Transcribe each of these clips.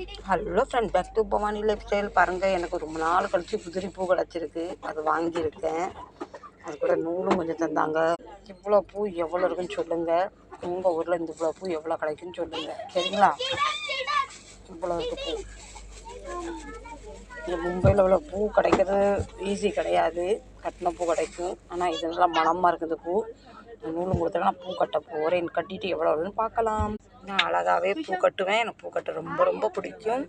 Hello friend back to Bhavani life style பாருங்கள் எனக்கு ரொம்ப நாள் கழித்து குதிரி பூ கிடச்சிருக்கு. அது வாங்கியிருக்கேன். அது கூட நூலும் கொஞ்சம் தந்தாங்க. இவ்வளோ பூ எவ்வளோ இருக்குன்னு சொல்லுங்கள் உங்கள் ஊரில் இந்த இவ்வளோ பூ எவ்வளோ கிடைக்குன்னு சொல்லுங்கள் சரிங்களா? இவ்வளோ இருக்கு பூ. இங்கே மும்பையில் உள்ள பூ கிடைக்கிறது ஈஸி கிடையாது. கட்டின பூ கிடைக்கும். ஆனால் இது நல்லா மணமாக இருக்குது பூ. நூலும் கொடுத்தா நான் பூ கட்ட போகிறேன் கட்டிட்டு எவ்வளோ வருதுன்னு பார்க்கலாம். நான் அழகாகவே பூ கட்டுவேன். எனக்கு பூ கட்ட ரொம்ப ரொம்ப பிடிக்கும்.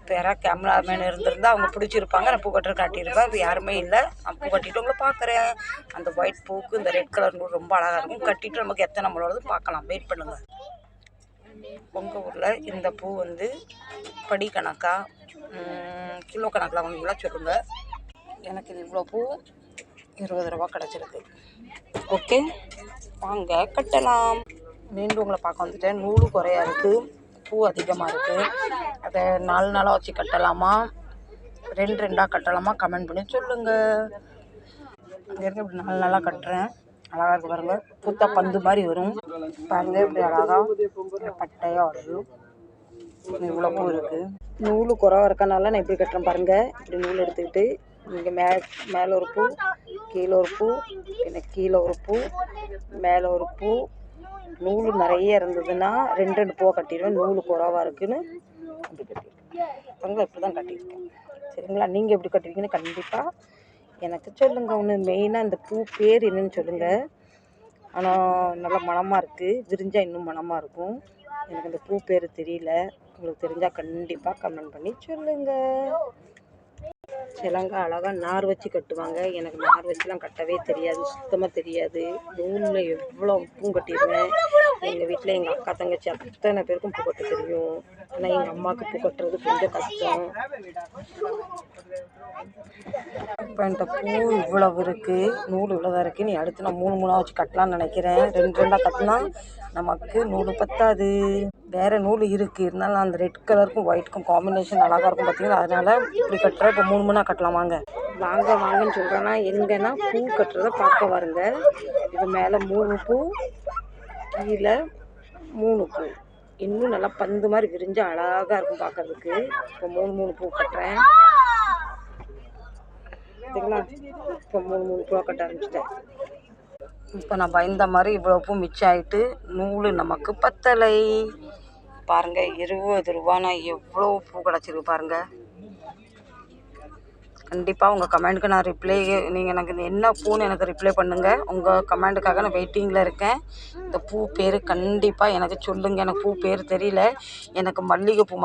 இப்போ யாராவது கேமராமேன் இருந்திருந்தால் அவங்க பிடிச்சிருப்பாங்க. நான் பூ கட்டுற காட்டியிருப்பேன். இப்போ யாருமே இல்லை. நான் பூ கட்டிட்டு உங்களை பார்க்குறேன். அந்த ஒயிட் பூக்கு இந்த ரெட் கலர் நூல் ரொம்ப அழகாக இருக்கும். கட்டிட்டு நமக்கு எத்தனை நம்மளோடது பார்க்கலாம். வெயிட் பண்ணுங்கள் உங்கள் ஊரில் இந்த பூ வந்து படி கணக்காக கிலோ கணக்கில் வாங்குவீங்களா? சொல்லுங்கள் எனக்கு இது இவ்வளோ பூ இருபது ரூபா கிடச்சிருக்கு. ஓகே. வாங்க கட்டலாம். மீண்டும் உங்களை பார்க்க வந்துட்டேன். நூலு குறையா இருக்குது பூ அதிகமாக இருக்குது அதை நாலு நாளாக வச்சு கட்டலாமா? ரெண்டு ரெண்டாக கட்டலாமா? கமெண்ட் பண்ணி சொல்லுங்கள் அங்கேருந்து இப்படி நாலு நாளாக கட்டுறேன். அழகாக இருக்கு பாருங்க. பூத்தா பந்து மாதிரி வரும். பாருங்கள் இப்படி அழகாக பட்டையாக வரும். இவ்வளோ பூ இருக்குது நூல் குறவாக இருக்கனால நான் இப்படி கட்டுறேன் பாருங்கள் இப்படி நூல் எடுத்துக்கிட்டு இங்கே மே மேலே ஒரு பூ கீழே ஒரு பூ பின்ன கீழே ஒரு பூ மேலே ஒரு பூ. நூல் நிறைய இருந்ததுன்னா ரெண்டு ரெண்டு பூவை கட்டிடுவேன். நூல் குறவா இருக்குன்னு அப்படி கட்டிடுவேன். பாருங்க இப்படி தான் கட்டியிருக்கேன். சரிங்களா? நீங்கள் எப்படி கட்டுவீங்கன்னு கண்டிப்பாக எனக்கு சொல்லுங்கள் ஒன்று மெயினாக இந்த பூ பேர் என்னன்னு சொல்லுங்கள் ஆனால் நல்லா மனமாக இருக்குது விரிஞ்சால் இன்னும் மணமாக இருக்கும். எனக்கு அந்த பூ பேர் தெரியல. உங்களுக்கு தெரிஞ்சால் கண்டிப்பாக கமெண்ட் பண்ணி சொல்லுங்கள் சிலங்க அழகாக நார் வச்சு கட்டுவாங்க. எனக்கு நார் வச்சுலாம் கட்டவே தெரியாது சுத்தமாக தெரியாது. நூலில் எவ்வளோ பூ கட்டிடுவேன் எங்கள் வீட்டில் எங்கள் அக்கா தங்கச்சி அத்தனை பேருக்கும் பூ கட்ட தெரியும். ஆனால் எங்கள் அம்மாவுக்கு பூ கட்டுறது கொஞ்சம் கஷ்டம். இப்போ என்கிட்ட பூ இவ்வளவு இருக்குது நூல் இவ்வளோதான் இருக்குது நீ அடுத்து நான் மூணு மூணாக வச்சு கட்டலாம்னு நினைக்கிறேன். ரெண்டு ரெண்டாக கட்டினா நமக்கு நூல் பத்தாது. வேறு நூல் இருக்குது இருந்தாலும் அந்த ரெட் கலருக்கும் ஒயிட்டுக்கும் காம்பினேஷன் அழகாக இருக்கும் பார்த்தீங்களா அதனால் இப்படி கட்டுறேன். இப்போ மூணு மூணாக கட்டலாம். வாங்க. வாங்க வாங்கன்னு சொல்கிறேன்னா எங்கன்னா பூ கட்டுறத பார்க்க வருங்க. இது மேலே மூணு பூ கீழே மூணு பூ. இன்னும் நல்லா பந்து மாதிரி விரிஞ்சு அழகாக இருக்கும் பார்க்கறதுக்கு இப்போ மூணு மூணு பூ கட்டுறேன். பார்த்தீங்களா இப்போ மூணு மூணு கிலோ கட்ட ஆரம்பிச்சிட்டேன். இப்போ நான் பயந்த மாதிரி இவ்வளோ பூ மிச்சம் ஆகிட்டு நூல் நமக்கு பத்தலை. பாருங்க இருபது ரூபானா எவ்வளோ பூ கிடச்சிருக்கு பாருங்க. கண்டிப்பாக உங்கள் கமெண்ட்டுக்கு நான் ரிப்ளை நீங்கள் எனக்கு என்ன பூன்னு எனக்கு ரிப்ளை பண்ணுங்கள் உங்கள் கமெண்ட்டுக்காக நான் வெயிட்டிங்கில் இருக்கேன். இந்த பூ பேர் கண்டிப்பாக எனக்கு சொல்லுங்கள் எனக்கு பூ பேர் தெரியல. எனக்கு மல்லிகைப்பூ மட்டும்